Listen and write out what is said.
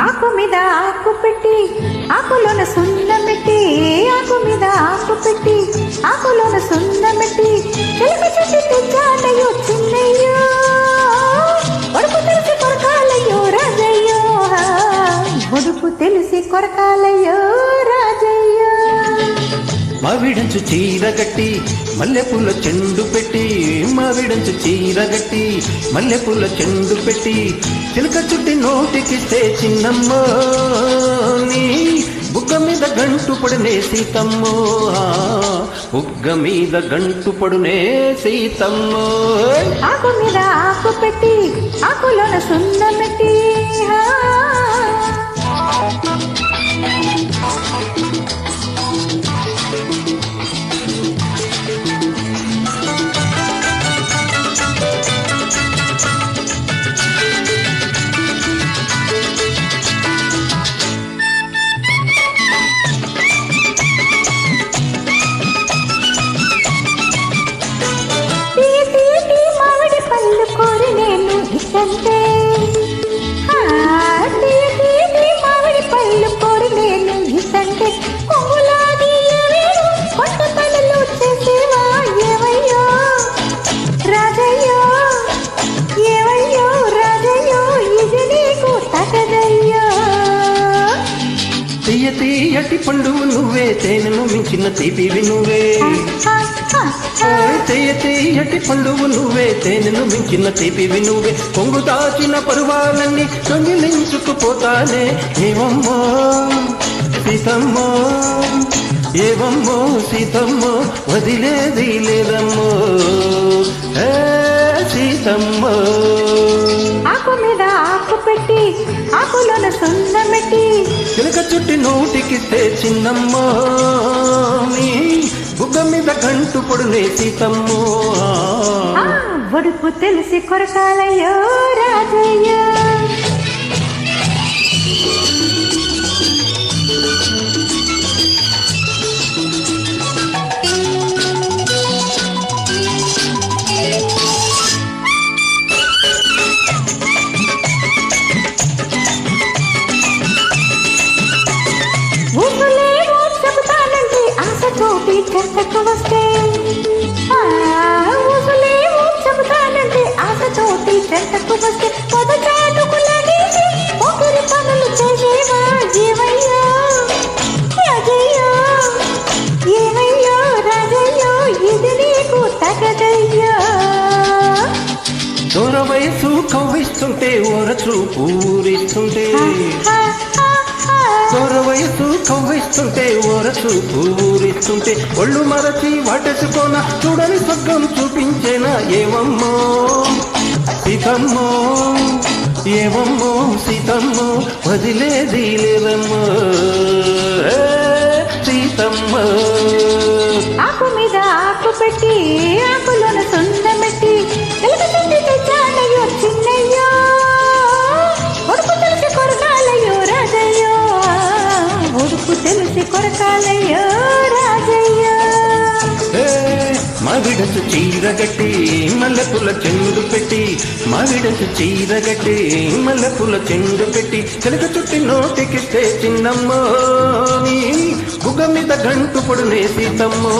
ఆకు మీద ఆకు పెట్టి ఆకులోన సున్నమెట్టి ఆకు మీద ఆకు పెట్టి ఆకులోన సున్నమెట్టి తెలుగు చుట్టి తెచ్చాలయ్యో చిన్నయ్యో తెలిసి కొరకాలయ్యో రాజయ్యో ఒడుపు తెలిసి కొరకాలయ్యో. మావిడంచు చీరగట్టి మల్లెపూల చెండు పెట్టి మావిడంచు చీరగట్టి మల్లెపూల చెండు పెట్టి చిలక చుట్టి నోటికిస్తే చిన్నమ్మ నీ బుగ్గ మీద గంటు పడునే సీతమ్మో బుగ్గ మీద గంటు పడునే సీతమ్మో. ఆకు మీద ఆకు పెట్టి ఆకులోన సున్నం తీయ తీయటి పండువు నువ్వే తేనెను మించిన తీపివి నువ్వే ఆ, తీయ తీయటి పండువు నువ్వే తేనెను మించిన తీపివి నువ్వే పొంగు దాచిన పరువాలన్నీ దొంగిలించుకుపోతానే ఏమమ్మో సీతమ్మో ఏవమ్మో సీతమ్మో వదిలేది లేదమ్మో. ఆకులోన పెట్టి చిలక చుట్టి నోటికిస్తే చిన్నమ్మో. బుగ్గ మీద గంటు పొడునే సీతమ్మో. ఆ ఒడుపు తెలిసి కొరకాలయ్యో రాజయ్య. చెత్తకు వస్తే ఆ, ఊసులేమో చెబుతానంటే ఆశతోటి చెత్తకు వస్తే పొదచాటుకు ఒకరి పనులు చేసేవా జీవయ్యో? రాజయ్యో? ఏమయ్యో? రాజయ్యో ఇది నీకు తగదయ్యో? దూర వయసు కవ్విస్తుంటే ఓరచు పూరిస్తుంటే ఆ, ఆ, వయసు కవ్విస్తుంటే ఓరసు పూరిస్తుంటే ఒళ్ళు మరచి వాటేసుకోన చూడని స్వర్గం చూపించేనా ఏమమ్మో? సీతమ్మో ఏమమ్మో సీతమ్మో వదిలేది లేదమ్మో. ఏ, సీతమ్మో. ఆకు మీద ఆకు పెట్టి ఆకులోన సుందర మావిడసు చీరగట్టి మల్లెపుల చెండు పెట్టి మావిడసు చీరగట్టి మల్లెపుల చెండు పెట్టి చెలక చుట్టి నోటికిస్తే చిన్నమ్మో నీ గుగ మీద గంటు పొడునే సీతమ్మో